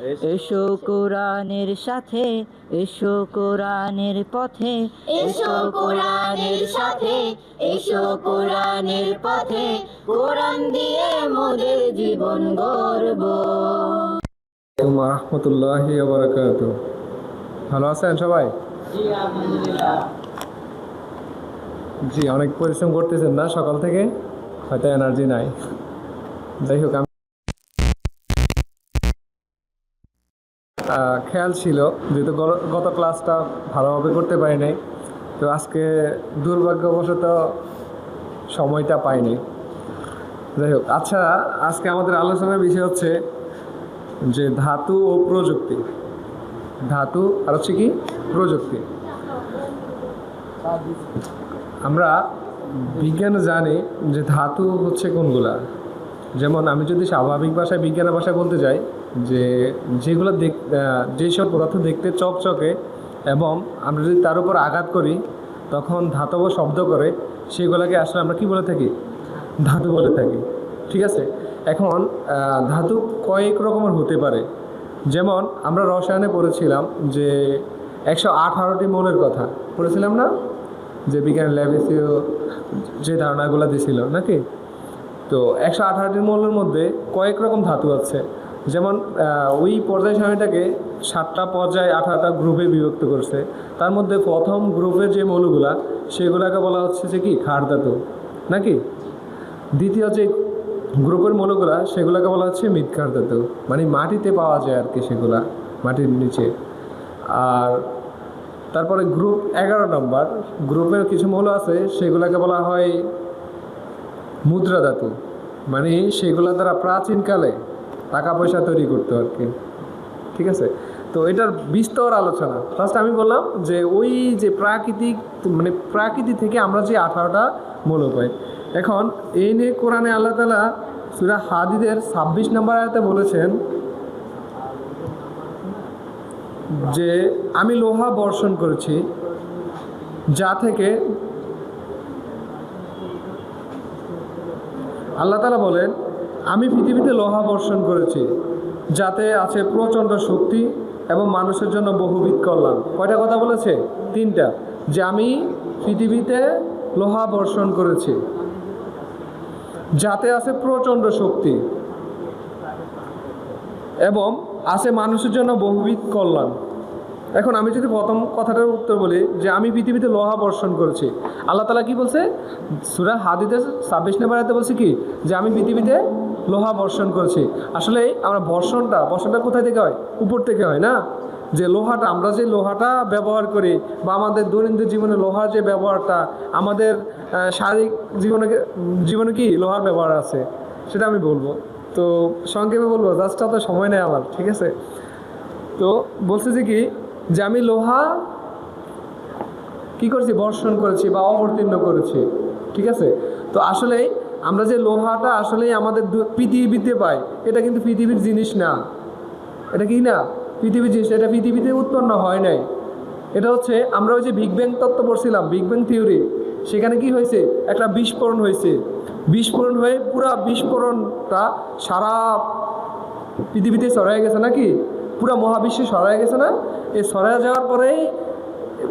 এসো কোরআনের সাথে এসো কোরআনের পথে এসো কোরআনের সাথে এসো কোরআনের পথে কোরআন দিয়ে মোদের জীবন গর্ব আসসালামু রহমতুল্লাহি বারাকাতু ভালো আছেন সবাই? জি অনেক পরিশ্রম করতেছেন না সকাল থেকে? হয়তো এনার্জি নাই। যাই হোক খেয়াল ছিল, যেহেতু গত ক্লাসটা ভালোভাবে করতে পারি নাই, তো আজকে দুর্ভাগ্যবশত সময়টা পাইনি। যাই হোক আচ্ছা আজকে আমাদের আলোচনার বিষয় হচ্ছে যে ধাতু ও প্রযুক্তি। ধাতু আর হচ্ছে কি? প্রযুক্তি। আমরা বিজ্ঞানে জানি যে ধাতু হচ্ছে কোনগুলা? যেমন আমি যদি স্বাভাবিক ভাষায়, বিজ্ঞানের ভাষায় বলতে যাই, যে যেগুলো দেখ যেসব পদার্থ দেখতে চকচকে এবং আমরা যদি তার উপর আঘাত করি, তখন ধাতব শব্দ করে সেগুলোকে আসলে আমরা কি বলে থাকি? ধাতু বলে থাকি। ঠিক আছে? এখন ধাতু কয়েক রকমের হতে পারে। যেমন আমরা রসায়নে পড়েছিলাম যে একশো আঠারোটি মৌলের কথা। পড়েছিলাম না? যে বিজ্ঞান ল্যাবে যে ধারণাগুলো দিছিল, নাকি? তো একশো আঠারোটির মৌলের মধ্যে কয়েক রকম ধাতু আছে। যেমন ওই পর্যায় সারণীটাকে সাতটা পর্যায়ে আঠারোটা গ্রুপে বিভক্ত করছে। তার মধ্যে প্রথম গ্রুপের যে মৌলগুলা, সেগুলোকে বলা হচ্ছে যে কি? খার ধাতু। নাকি? দ্বিতীয় যে গ্রুপের মৌলগুলা, সেগুলোকে বলা হচ্ছে মৃৎখার ধাতু। মানে মাটিতে পাওয়া যায় আর কি সেগুলা, মাটির নিচে। আর তারপরে গ্রুপ এগারো নম্বর, গ্রুপের কিছু মৌল আছে, সেগুলোকে বলা হয় মুদ্রা ধাতু। মানে সেগুলো দ্বারা প্রাচীনকালে টাকা পয়সা তৈরি করতো আর কি। ঠিক আছে? তো এটার বিস্তর আলোচনা। ফার্স্ট আমি বললাম যে ওই যে প্রাকৃতিক মানে প্রাকৃতি থেকে আমরা যে আঠারোটা মৌল পাই। এখন এই নিয়ে কোরআনে আল্লাহ তালা সুরা হাদিদের ছাব্বিশ নম্বর আয়তে বলেছেন যে, আমি লোহা বর্ষণ করেছি যা থেকে আল্লাহ তালা বলেন, আমি পৃথিবীতে লোহা বর্ষণ করেছি, যাতে আছে প্রচণ্ড শক্তি এবং মানুষের জন্য বহুবিধ কল্যাণ। কয়টা কথা বলেছে? তিনটা। যে আমি পৃথিবীতে লোহা বর্ষণ করেছি, যাতে আছে প্রচণ্ড শক্তি এবং আছে মানুষের জন্য বহুবিধ কল্যাণ। এখন আমি যদি প্রথম কথাটার উত্তর বলি যে আমি পৃথিবীতে লোহা বর্ষণ করেছি, আল্লাহ তালা কি বলছে? সুরা হাদিদের ছাব্বিশ নম্বর বলছে কি? যে আমি পৃথিবীতে লোহা বর্ষণ করেছি। আসলে আমরা বর্ষণটা বর্ষণটা কোথায় থেকে হয়? উপর থেকে হয় না? যে লোহাটা, আমরা যে লোহাটা ব্যবহার করি বা আমাদের দৈনন্দিন জীবনে লোহার যে ব্যবহারটা, আমাদের শারীরিক জীবনে জীবনে কি লোহার ব্যবহার আছে? সেটা আমি বলব। তো সংক্ষেপে বলব জাস্টটা তো সময় নেই আমার, ঠিক আছে? তো বলছে যে কি যে আমি লোহা কি করেছি? বর্ষণ করেছি বা অবতীর্ণ করেছি। ঠিক আছে? তো আসলে আমরা যে লোহাটা আসলেই আমাদের পৃথিবীতে পাই, এটা কিন্তু পৃথিবীর জিনিস না। এটা কি না? পৃথিবীর জিনিস, এটা পৃথিবীতে উৎপন্ন হয় নাই। এটা হচ্ছে আমরা ওই যে বিগ ব্যাং তত্ত্ব পড়ছিলাম বিগ ব্যাং থিওরি সেখানে কি হয়েছে? একটা বিস্ফোরণ হয়েছে। বিস্ফোরণ হয়ে পুরা বিস্ফোরণটা সারা পৃথিবীতে ছড়ায় গেছে নাকি? পুরো মহাবিশ্বে ছড়ায় গেছে না? এই ছড়ায় যাওয়ার পরেই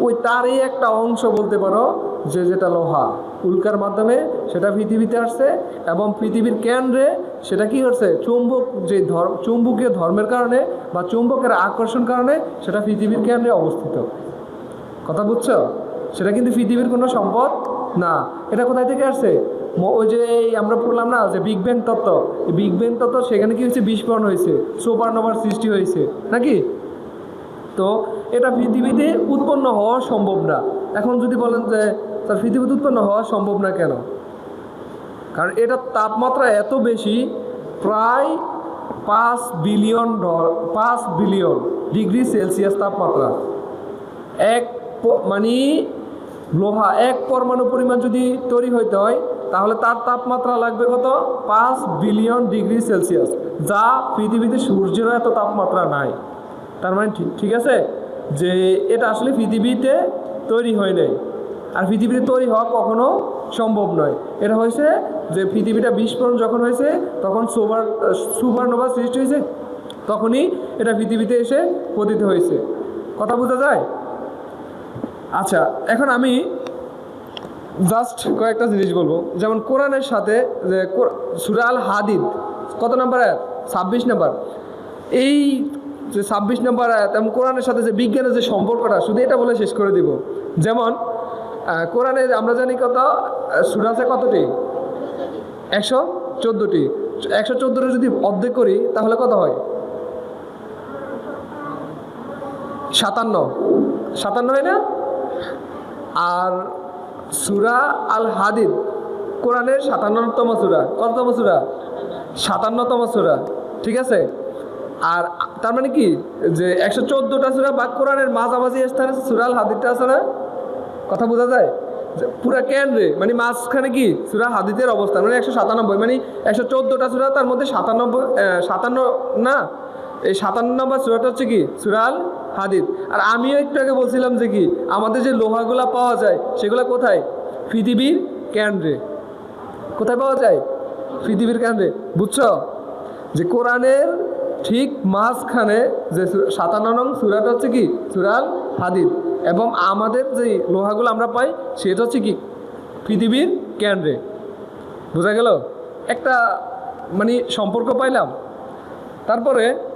ওই তারই একটা অংশ বলতে পারো যে যেটা লোহা। উল্কার মাধ্যমে সেটা পৃথিবীতে আসছে এবং পৃথিবীর কেন্দ্রে সেটা কি হচ্ছে? চুম্বক যে ধর্ম চুম্বকীয় ধর্মের কারণে বা চুম্বকের আকর্ষণ কারণে সেটা পৃথিবীর কেন্দ্রে অবস্থিত। কথা বুঝছ? সেটা কিন্তু পৃথিবীর কোনো সম্পদ না। এটা কোথায় থেকে আসছে? ওই যে এই আমরা পড়লাম না যে বিগ ব্যাং তত্ত্ব। বিগ ব্যাং তত্ত্ব সেখানে কি হয়েছে? বিস্ফোরণ হয়েছে সুপারনোভার সৃষ্টি হয়েছে, নাকি? তো এটা পৃথিবীতে উৎপন্ন হওয়া সম্ভব না। এখন যদি বলেন যে তার পৃথিবীতে উৎপন্ন হওয়া সম্ভব না কেন? কারণ এটার তাপমাত্রা এত বেশি, প্রায় পাঁচ বিলিয়ন পাঁচ বিলিয়ন ডিগ্রি সেলসিয়াস তাপমাত্রা। এক মানে লোহা, এক পরমাণু পরিমাণ যদি তৈরি হইতে হয় তাহলে তার তাপমাত্রা লাগবে কত? পাঁচ বিলিয়ন ডিগ্রি সেলসিয়াস। যা পৃথিবীতে সূর্যেরও এত তাপমাত্রা নাই। তার মানে ঠিক ঠিক আছে? যে এটা আসলে পৃথিবীতে তৈরি হয় নাই। আর পৃথিবীতে তৈরি হওয়া কখনো সম্ভব নয়। এটা হয়েছে যে পৃথিবীটা বিস্ফোরণ যখন হয়েছে, তখন সুপার সুপারনোভা সৃষ্টি হয়েছে, তখনই এটা পৃথিবীতে এসে পতিত হয়েছে। কথা বোঝা যায়? আচ্ছা এখন আমি জাস্ট কয়েকটা জিনিস বলব। যেমন কোরআনের সাথে যে কোর- সূরা আল হাদিদ, কত নাম্বার আয়াত? ছাব্বিশ নাম্বার। এই যে ছাব্বিশ নাম্বার আয়াত এবং কোরআনের সাথে যে বিজ্ঞানের যে সম্পর্কটা, শুধু এটা বলে শেষ করে দিব। যেমন কোরআনে আমরা জানি কত? সুরা কতটি? একশো চোদ্দোটি। একশো চোদ্দোটি যদি অর্ধেক করি, তাহলে কত হয়? সাতান্ন। সাতান্ন হয় না? আর সুরা আল হাদিদ কোরআনের সাতান্নতম সুরা। কততম সুরা? সাতান্নতম সুরা। ঠিক আছে? আর তার মানে কি? যে একশো চোদ্দোটা সুরা বা কোরআনের মাঝামাঝি স্থানে সুরা আল হাদিদটা আছে না? কথা বোঝা যায়? পুরা কেন্দ্রে মানে মাঝখানে কি? সুরা হাদিদের অবস্থান। মানে একশো সাতানব্বই মানে একশো চোদ্দোটা সুরা তার মধ্যে সাতানব্বই সাতান্ন না? এই সাতান্ন নম্বর সুরাটা হচ্ছে কি? সুরাল হাদিদ। আর আমিও একটু আগে বলছিলাম যে কি? আমাদের যে লোহাগুলা পাওয়া যায়, সেগুলো কোথায়? পৃথিবীর কেন্দ্রে। কোথায় পাওয়া যায়? পৃথিবীর কেন্দ্রে। বুঝছ? যে কোরআনের ঠিক মাঝখানে যে সাতান্ন নং সুরাটা হচ্ছে কি? সুরাল হাদিদ। এবং আমাদের যে লোহাগুলো আমরা পাই, সেটা হচ্ছে কি? পৃথিবীর কেন্দ্রে। বোঝা গেল? একটা মানে সম্পর্ক পাইলাম। তারপরে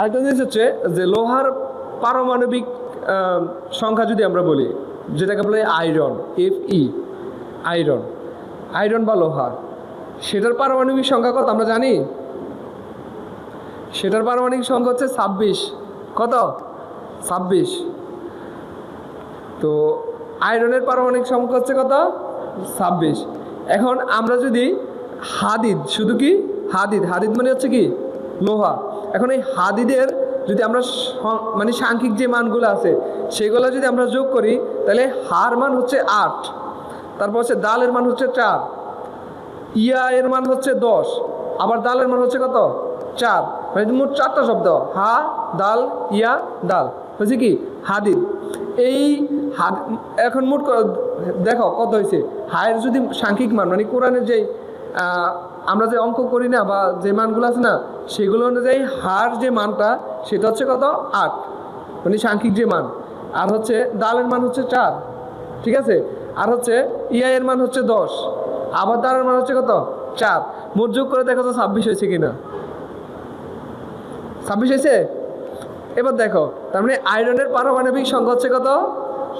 আরেকটা জিনিস হচ্ছে যে লোহার পারমাণবিক সংখ্যা যদি আমরা বলি, যেটাকে বলে iron F E iron iron বা লোহা, সেটার পারমাণবিক সংখ্যা কত আমরা জানি? সেটার পারমাণবিক সংখ্যা হচ্ছে ছাব্বিশ। কত? ছাব্বিশ। তো আয়রনের পারমাণবিক সংখ্যা হচ্ছে কত? ছাব্বিশ। এখন আমরা যদি হাদিদ, শুধু কি? হাদিদ হাদিদ মানে হচ্ছে কি? লোহা। এখন এই হাদিদের যদি আমরা মানে সাংখ্যিক যে মানগুলো আছে সেগুলো যদি আমরা যোগ করি তাহলে হার মান হচ্ছে আট তারপর হচ্ছে দালের মান হচ্ছে চার ইয়া এর মান হচ্ছে দশ আবার দালের মান হচ্ছে কত? চার মানে মোট চারটা শব্দ হা দাল ইয়া দাল হচ্ছে কি? হাদিদ। এই হাদ এখন মোট দেখো কত হয়েছে? হায়ের যদি সাংখ্যিক মান মানে কোরআনের যে আহ, আমরা যে অঙ্ক করি না বা যে মানগুলো আছে না, সেগুলো অনুযায়ী হার যে মানটা, সেটা হচ্ছে কত? আট। মানে সাংখ্যিক যে মান। আর হচ্ছে দালের মান হচ্ছে চার। ঠিক আছে? আর হচ্ছে ইয়া এর মান হচ্ছে দশ। আবার দালের মান হচ্ছে কত? চার। মোট যোগ করে দেখো তো ছাব্বিশ হয়েছে কিনা। ছাব্বিশ হয়েছে? এবার দেখো, তার মানে আয়রনের পারমাণবিক সংখ্যা হচ্ছে কত?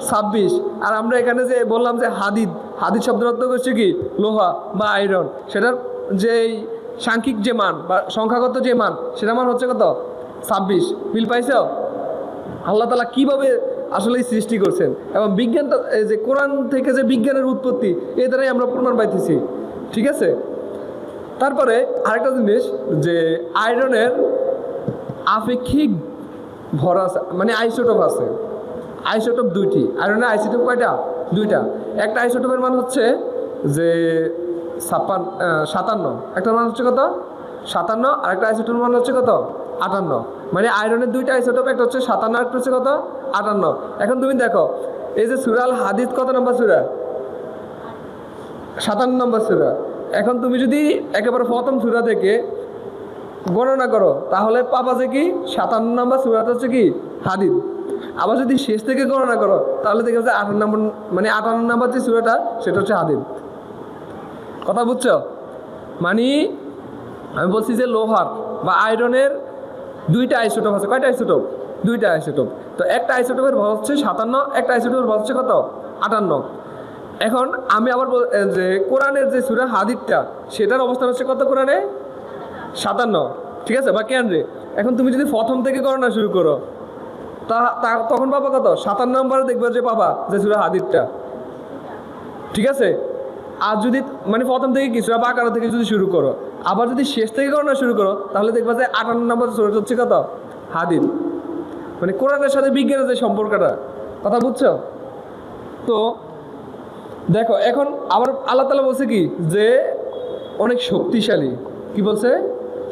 ছাব্বিশ। আর আমরা এখানে যে বললাম যে হাদিদ হাদিদ শব্দের অর্থ করছে কি? লোহা বা আয়রন। সেটার যে সাংখ্যিক যে মান বা সংখ্যাগত যে মান, সেটা মান হচ্ছে কত? ছাব্বিশ। মিল পাইছ? আল্লাহ তালা কীভাবে আসলে সৃষ্টি করছেন? এবং বিজ্ঞানটা, এই যে কোরআন থেকে যে বিজ্ঞানের উৎপত্তি, এ দ্বারাই আমরা প্রমাণ পাইতেছি। ঠিক আছে? তারপরে আরেকটা জিনিস, যে আয়রনের আপেক্ষিক ভর আছে মানে আইসোটোপ আছে। আইসোটোপ দুইটি। আয়রনের আইসোটোপ কয়টা? দুইটা। একটা আইসোটোপের মান হচ্ছে যে ছাপ্পান্ন সাতান্ন। একটা মান হচ্ছে কত? সাতান্ন আর একটা আইসোটোপের মান হচ্ছে কত? আটান্ন। মানে আয়রনের দুইটা আইসোটোপ একটা হচ্ছে সাতান্ন আর একটা হচ্ছে কত? আটান্ন। এখন তুমি দেখো, এই যে সুরাল হাদিদ কত নম্বর সুরা? সাতান্ন নম্বর সুরা। এখন তুমি যদি একেবারে প্রথম সুরা থেকে গণনা করো, তাহলে পাবা যে কি? সাতান্ন নম্বর সুরাটা হচ্ছে কি? হাদিদ আবার যদি শেষ থেকে গণনা করো, তাহলে দেখবে যে আটান্ন নম্বর মানে আটান্ন নম্বর যে সুরাটা, সেটা হচ্ছে হাদিদ কথা বুঝছ? মানে আমি বলছি যে লোহার বা আয়রনের দুইটা আইসোটোপ আছে। কয়টা আইসোটোপ? দুইটা আইসোটোপ। তো একটা আইসোটোপের ভর হচ্ছে সাতান্ন, একটা আইসোটোপের ভর হচ্ছে কত? আটান্ন। এখন আমি আবার বল- যে কোরআনের যে সুরা হাদিদটা, সেটার অবস্থান হচ্ছে কত কোরআনে? সাতান্ন। ঠিক আছে বা কেন্দ্রে এখন তুমি যদি প্রথম থেকে গণনা শুরু করো, তা, তা- তখন পাবা কত? সাতান্ন নম্বরে দেখবে যে পাবা যে সুরা হাদিদটা। ঠিক আছে? আর যদি মানে প্রথম থেকে কিছু বা আকার থেকে যদি শুরু করো, আবার যদি শেষ থেকে গণনা শুরু করো, তাহলে দেখবা যে আটান্ন নম্বর সুরা হচ্ছে কত? হাদিদ মানে কোরআনের সাথে বিজ্ঞানের যে সম্পর্কটা, কথা বুঝছ? তো দেখো, এখন আবার আল্লাহ তালা বলছে কি? যে অনেক শক্তিশালী। কি বলছে?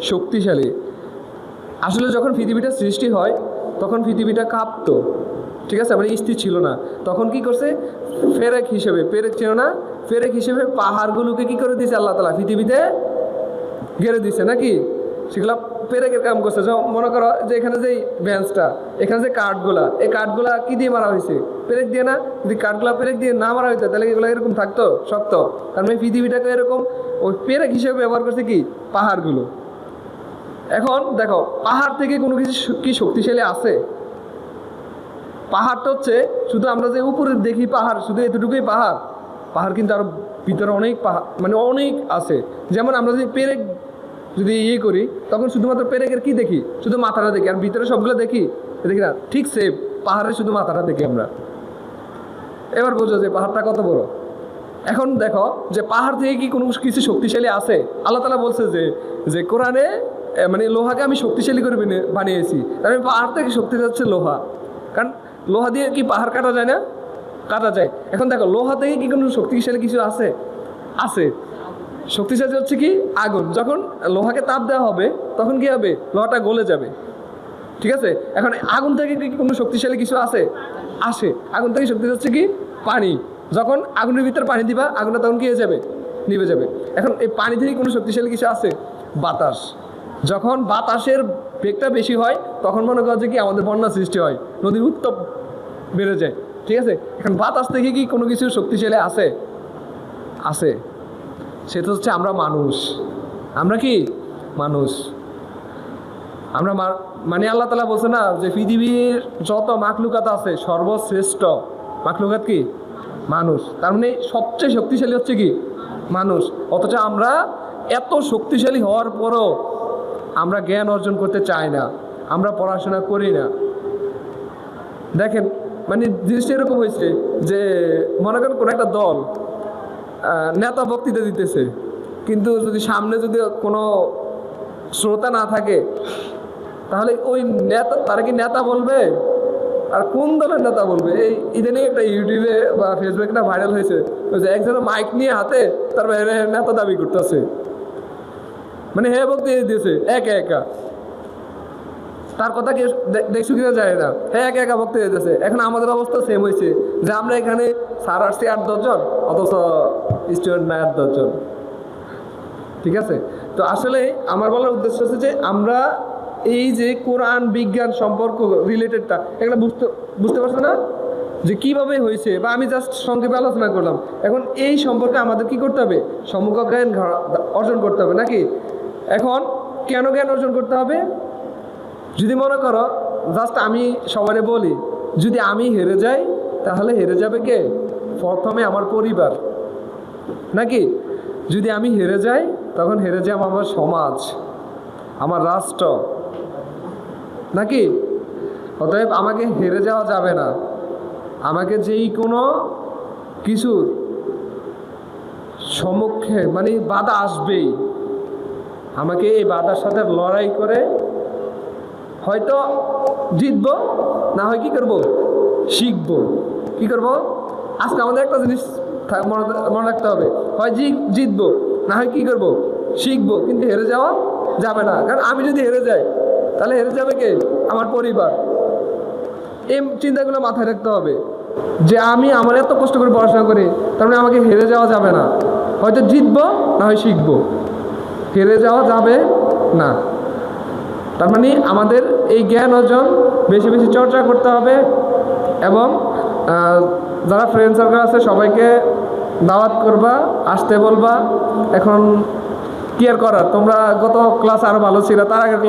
শক্তিশালী। আসলে যখন পৃথিবীটা সৃষ্টি হয়, তখন পৃথিবীটা কাঁপতো। ঠিক আছে? মানে স্থির ছিল না। তখন কি করছে? ফেরেক হিসেবে পেরেক ছিল না, ফেরেক হিসেবে পাহাড়গুলোকে কি করে দিয়েছে আল্লাহ তালা পৃথিবীতে গেড়ে দিছে নাকি? সেগুলো পেরেকের কাম করছে। মনে করো যে এখানে যে ভ্যান্সটা, এখানে যে কাঠগুলা, এই কাঠগুলা কি দিয়ে মারা হয়েছে? পেরেক দিয়ে না? যদি কাঠগুলা পেরেক দিয়ে না মারা হইতো, তাহলে এগুলো এরকম থাকতো? শক্ত। কারণ এই পৃথিবীটাকে এরকম ওই পেরেক হিসেবে ব্যবহার করছে কি? পাহাড়গুলো। এখন দেখো, পাহাড় থেকে কোনো কিছু কি শক্তিশালী আছে? পাহাড়টা হচ্ছে শুধু আমরা যে উপরে দেখি পাহাড়, শুধু এতটুকুই পাহাড়। পাহাড় কিন্তু আরও ভিতরে অনেক পাহাড় মানে অনেক আছে। যেমন আমরা যদি পেরেক যদি ইয়ে করি, তখন শুধুমাত্র পেরেকের কি দেখি? শুধু মাথাটা দেখি। আর ভিতরে সবগুলো দেখি? দেখি না? ঠিক সেম পাহাড়ে শুধু মাথাটা দেখি আমরা। এবার বোঝো যে পাহাড়টা কত বড়। এখন দেখো যে পাহাড় থেকে কি কোনো কিছু শক্তিশালী আছে? আল্লাহ তালা বলছে যে যে কোরআনে মানে লোহাকে আমি শক্তিশালী করে বানিয়ে- বানিয়েছি। তার মানে পাহাড় থেকে শক্তি যাচ্ছে লোহা। কারণ লোহা দিয়ে কি পাহাড় কাটা যায় না? কাটা যায়। এখন দেখো লোহা থেকে কি কোনো শক্তিশালী কিছু আছে? আছে। শক্তিশালী হচ্ছে কি? আগুন। যখন লোহাকে তাপ দেওয়া হবে, তখন কি হবে? লোহাটা গলে যাবে। ঠিক আছে? এখন আগুন থেকে কি কোনো শক্তিশালী কিছু আছে? আসে। আগুন থেকে শক্তি হচ্ছে কি? পানি। যখন আগুনের ভিতরে পানি দিবা, আগুনটা তখন কি হয়ে যাবে? নিভে যাবে। এখন এই পানি থেকে কোনো শক্তিশালী কিছু আছে? বাতাস। যখন বাতাসের বেগটা বেশি হয়, তখন মনে করো যে কি আমাদের বন্যা সৃষ্টি হয়, নদীর উত্তপ বেড়ে যায়, ঠিক আছে? এখন বাতাস থেকে কি কোনো কিছু শক্তিশালী আছে? আছে। সেটা হচ্ছে আমরা মানুষ। আমরা কি? মানুষ। আমরা মানে আল্লাহ তালা বলছে না যে পৃথিবীর যত মাকলুকাত আছে, সর্বশ্রেষ্ঠ। মাকলুকাত কি? মানুষ। তার মানে সবচেয়ে শক্তিশালী হচ্ছে কি? মানুষ। অথচ আমরা এত শক্তিশালী হওয়ার পরও আমরা জ্ঞান অর্জন করতে চাই না, আমরা পড়াশোনা করি না। দেখেন মানে জিনিসটা এরকম হয়েছে যে মনে করেন কোনো একটা দল নেতা বক্তৃতা দিতেছে, কিন্তু যদি সামনে যদি কোনো শ্রোতা না থাকে, তাহলে ওই নেতা, তারা কি নেতা বলবে? আর কোন দলের নেতা বলবে? এই ইদানিং একটা ইউটিউবে বা ফেসবুকে একটা ভাইরাল হয়েছে যে একজন মাইক নিয়ে হাতে তার বাইরে নেতা দাবি করতেছে। মানে হে বক্তৃতা দিয়েছে, একা একা। তার কথা কি দেখছ কিনা যায় না। হ্যাঁ একা একা বক্তৃতা দিতেছে এখন আমাদের অবস্থা সেম হয়েছে। যে আমরা এখানে সার আসছি আট দশজন অথচ স্টুডেন্ট নাই আট দশজন ঠিক আছে? তো আসলে আমার বলার উদ্দেশ্য হচ্ছে যে আমরা এই যে কোরআন, বিজ্ঞান সম্পর্ক রিলেটেডটা এগুলো বুঝতে বুঝতে পারছ না? যে কীভাবে হয়েছে? বা আমি জাস্ট সংক্ষেপে আলোচনা করলাম। এখন এই সম্পর্কে আমাদের কি করতে হবে? সম্মুখ জ্ঞান অর্জন করতে হবে, নাকি? এখন কেন জ্ঞান অর্জন করতে হবে? যদি মনে করো জাস্ট আমি সবারে বলি, যদি আমি হেরে যাই, তাহলে হেরে যাবে কে? প্রথমে আমার পরিবার। নাকি? যদি আমি হেরে যাই, তখন হেরে যাবে আমার সমাজ, আমার রাষ্ট্র। নাকি? অতএব আমাকে হেরে যাওয়া যাবে না। আমাকে যেই কোনো কিছুর সম্মুখে মানে বাধা আসবেই। আমাকে এই বাধার সাথে লড়াই করে হয়তো জিতবো, না হয় কি করব? শিখব। কি করব? আজকে আমাদের একটা জিনিস মনে রাখতে হবে। হয় জিতবো, না হয় কি করব? শিখব। কিন্তু হেরে যাওয়া যাবে না। কারণ আমি যদি হেরে যাই, তাহলে হেরে যাবে কে? আমার পরিবার। এই চিন্তাগুলো মাথায় রাখতে হবে যে আমি আমার এত কষ্ট করে পড়াশোনা করি, তার মানে আমাকে হেরে যাওয়া যাবে না। হয়তো জিতবো, না হয় শিখব। হেরে যাওয়া যাবে না। তার মানে আমাদের এই জ্ঞান অর্জন বেশি বেশি চর্চা করতে হবে এবং যারা ফ্রেন্ড সার্কেল আছে সবাইকে দাওয়াত করবা, আসতে বলবা। এখন কি আর করার। তোমরা গত ক্লাস আরও ভালো ছিল, তার আগের ক্লাস